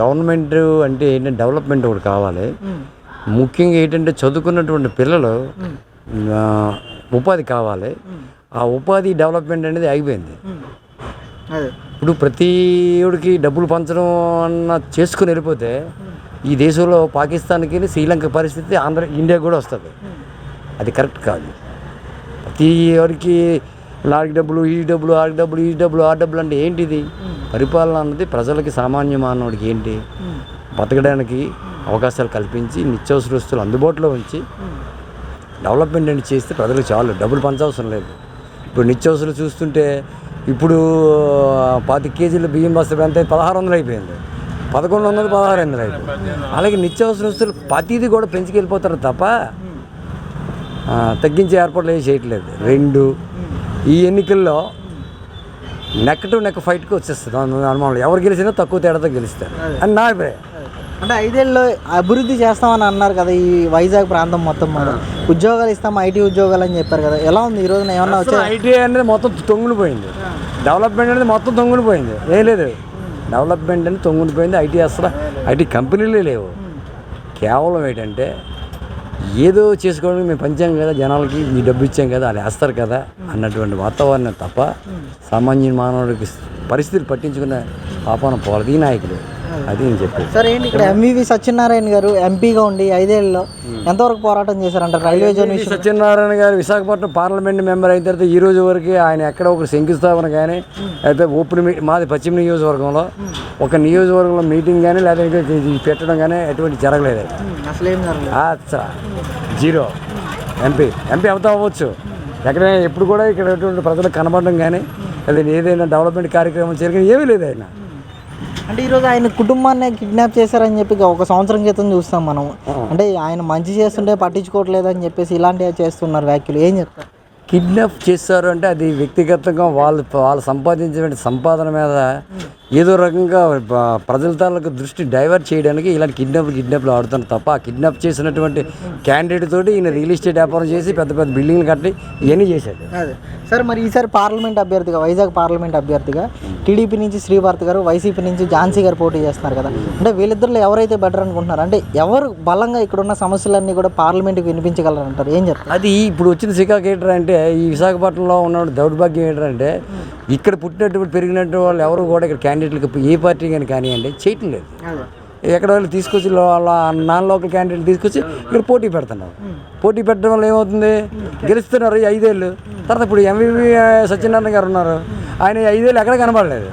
Government అంటే ఏంటంటే development ఒకటి కావాలి. ముఖ్యంగా ఏంటంటే చదువుకున్నటువంటి పిల్లలు ఉపాధి కావాలి. ఆ ఉపాధి డెవలప్మెంట్ అనేది ఆగిపోయింది. ఇప్పుడు ప్రతి ఒడికి డబ్బులు పంచడం అన్న చేసుకుని వెళ్ళిపోతే ఈ దేశంలో పాకిస్తాన్కి శ్రీలంక పరిస్థితి ఆంధ్ర ఇండియా కూడా వస్తుంది. అది కరెక్ట్ కాదు. ప్రతి ఒడికి నాలుగు డబ్బులు ఈ డబ్బులు ఆ డబ్బులు ఈ డబ్బులు ఆ డబ్బులు అంటే ఏంటిది? పరిపాలన అన్నది ప్రజలకి సామాన్య మానవుడికి ఏంటి? బతకడానికి అవకాశాలు కల్పించి నిత్యావసర వస్తువులు అందుబాటులో ఉంచి డెవలప్మెంట్ అని చేస్తే ప్రజలకు చాలు. డబ్బులు పంచవసరం లేదు. ఇప్పుడు నిత్యావసరాలు చూస్తుంటే ఇప్పుడు పాతి కేజీల బియ్యం బస్తా ఎంత పదహారు వందలు అయిపోయింది. పదకొండు వందలు పదహారు వందలు అయిపోయింది. అలాగే నిత్యావసర వస్తువులు ప్రతిదీ కూడా పెంచుకెళ్ళిపోతారు తప్ప తగ్గించే ఏర్పాట్లు ఏం చేయట్లేదు. రెండు ఈ ఎన్నికల్లో నెక్ టు నెక్ ఫైట్కి వచ్చేస్తుంది. అనుమానం. ఎవరు గెలిచినా తక్కువ తేడాతో గెలుస్తారు. అని నా అభిప్రాయం. అంటే ఐదేళ్ళలో అభివృద్ధి చేస్తామని అన్నారు కదా ఈ వైజాగ్ ప్రాంతం మొత్తం మీద ఉద్యోగాలు ఇస్తాం ఐటీ ఉద్యోగాలు అని చెప్పారు కదా. ఎలా ఉంది? ఈ రోజున ఏమన్నా వచ్చా ఐటీ అనేది మొత్తం తొంగునిపోయింది డెవలప్మెంట్ అనేది మొత్తం తొంగునిపోయింది ఏం లేదు. డెవలప్మెంట్ అనేది తొంగునిపోయింది ఐటీ అసలు ఐటీ కంపెనీలే లేవు. కేవలం ఏంటంటే ఏదో చేసుకోవడానికి మేము పంచాం కదా జనాలకి ఈ డబ్బు ఇచ్చాం కదా అది వేస్తారు కదా అన్నటువంటి వాతావరణం తప్ప సామాన్య మానవుడికి పరిస్థితులు పట్టించుకునే పాపన పోలది ఈ నాయకులు. అది నేను చెప్పేది. సరే ఏంటి ఇక్కడ ఎంవివి సత్యనారాయణ గారు ఎంపీగా ఉండి ఐదేళ్ళలో ఎంతవరకు పోరాటం చేశారంట? రైల్వే జోన్ సత్యనారాయణ గారు విశాఖపట్నం పార్లమెంట్ మెంబర్ అయిన తర్వాత ఈ రోజు వరకు ఆయన ఎక్కడ ఒక శంకుస్థాపన కానీ అయితే ఓపెన్ మాది పశ్చిమ నియోజకవర్గంలో ఒక నియోజకవర్గంలో మీటింగ్ కానీ ఇది పెట్టడం కానీ ఎటువంటి జరగలేదు. అసలు జీరో. ఎంపీ ఎంపీ అవుతా అవ్వచ్చు. ఎక్కడైనా ఎప్పుడు కూడా ఇక్కడ ఎటువంటి ప్రజలకు కనబడడం కానీ లేదా ఏదైనా డెవలప్మెంట్ కార్యక్రమం చేయడం ఏమీ లేదు ఆయన. అంటే ఈరోజు ఆయన కుటుంబాన్ని కిడ్నాప్ చేశారని చెప్పి ఒక సంవత్సరం క్రితం చూస్తాం మనం. అంటే ఆయన మంచి చేస్తుంటే పట్టించుకోవట్లేదు అని చెప్పేసి ఇలాంటివి చేస్తున్నారు వ్యాఖ్యలు. ఏం చెప్తారు? కిడ్నాప్ చేస్తారు అంటే అది వ్యక్తిగతంగా వాళ్ళు వాళ్ళు సంపాదించిన సంపాదన మీద ఏదో రకంగా ప్రజల తాలూకు దృష్టి డైవర్ట్ చేయడానికి ఇలాంటి కిడ్నాప్ కిడ్నాప్లు ఆడుతున్నారు తప్ప ఆ కిడ్నాప్ చేసినటువంటి క్యాండిడేట్ తోటి ఈయన రియల్ ఎస్టేట్ వ్యాపారం చేసి పెద్ద పెద్ద బిల్డింగ్లు కట్టి ఇవన్నీ చేశాడు. అదే. సార్ మరి ఈసారి పార్లమెంట్ అభ్యర్థిగా వైజాగ్ పార్లమెంట్ అభ్యర్థిగా టీడీపీ నుంచి శ్రీభారత్ గారు వైసీపీ నుంచి ఝాన్సీ గారు పోటీ చేస్తున్నారు కదా. అంటే వీళ్ళిద్దరిలో ఎవరైతే బెటర్ అనుకుంటున్నారు? అంటే ఎవరు బలంగా ఇక్కడ ఉన్న సమస్యలన్నీ కూడా పార్లమెంట్కి వినిపించగలరు అంటారు ఏం చెప్తారు? అది ఇప్పుడు వచ్చిన శ్రీకాకు ఏంటంటే ఈ విశాఖపట్నంలో ఉన్న దౌర్భాగ్యం ఏంటంటే ఇక్కడ పుట్టినటువంటి పెరిగినటువంటి వాళ్ళు ఎవరు కూడా ఇక్కడ క్యాండిడేట్లకు ఏ పార్టీ కానీ కానివ్వండి చేయటం లేదు. ఎక్కడ వాళ్ళు తీసుకొచ్చి నాన్ లోకల్ క్యాండిడేట్ తీసుకొచ్చి ఇక్కడ పోటీ పెడుతున్నారు. పోటీ పెట్టడం వల్ల ఏమవుతుంది? గెలుస్తున్నారు ఈ ఐదేళ్ళు. తర్వాత ఇప్పుడు ఎంవివి సత్యనారాయణ గారు ఉన్నారు. ఆయన ఐదేళ్ళు ఎక్కడ కనబడలేదు.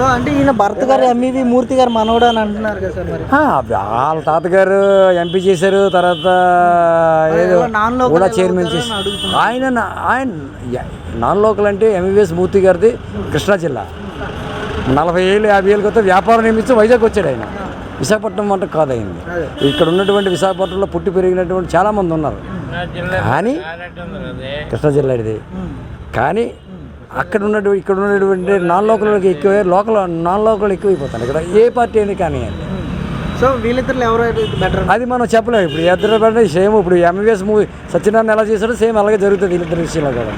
సో అంటే ఈయన భర్త గారు ఎంఈవి మూర్తి గారు మనవడు అని అంటున్నారు కదా సార్ మరి. ఆ, వాళ్ళ తాతగారు ఎంపీ చేశారు తర్వాత ఏదో కూడా చైర్మన్ చేసి ఆయన ఆయన నాన్ లోకల్ అంటే ఎంబీబీఎస్ మూర్తి గారిది కృష్ణా జిల్లా. నలభై ఏళ్ళు యాభై ఏళ్ళ కొత్త వ్యాపారం నిమిత్తం వైజాగ్ వచ్చాడు ఆయన. విశాఖపట్నం అంటే కాదు అయింది ఇక్కడ ఉన్నటువంటి విశాఖపట్నంలో పుట్టి పెరిగినటువంటి చాలా మంది ఉన్నారు. కానీ కృష్ణా జిల్లా ఇది. కానీ అక్కడ ఉన్నటువంటి ఇక్కడ ఉన్నటువంటి నాన్ లోకల్కి ఎక్కువ లోకల్ నాన్ లోకల్ ఎక్కువైపోతాను ఇక్కడ ఏ పార్టీ అయినా కానీ సో వీళ్ళిద్దరు ఎవరైతే బెటర్ అది మనం చెప్పలేము. ఇప్పుడు ఇద్దరు పడిన సేమ్ ఇప్పుడు ఎంబీబీఎస్ మూవీ సత్యనారాయణ ఎలా చేశాడో సేమ్ అలాగే జరుగుతుంది వీళ్ళిద్దరి విషయంలో కూడా.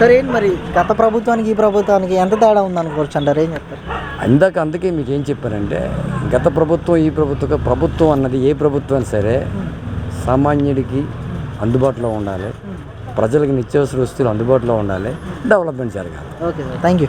సరే మరి? గత ప్రభుత్వానికి ఈ ప్రభుత్వానికి ఎంత తేడా ఉందనుకోవచ్చు అంటారు ఏం చెప్తారు? ఇందాక అందుకే మీకు ఏం చెప్పారంటే గత ప్రభుత్వం ఈ ప్రభుత్వం ప్రభుత్వం అన్నది ఏ ప్రభుత్వం సరే సామాన్యుడికి అందుబాటులో ఉండాలి. ప్రజలకు నిత్యావసర వస్తువులు అందుబాటులో ఉండాలి. డెవలప్మెంట్ జరగాలి. Okay thank you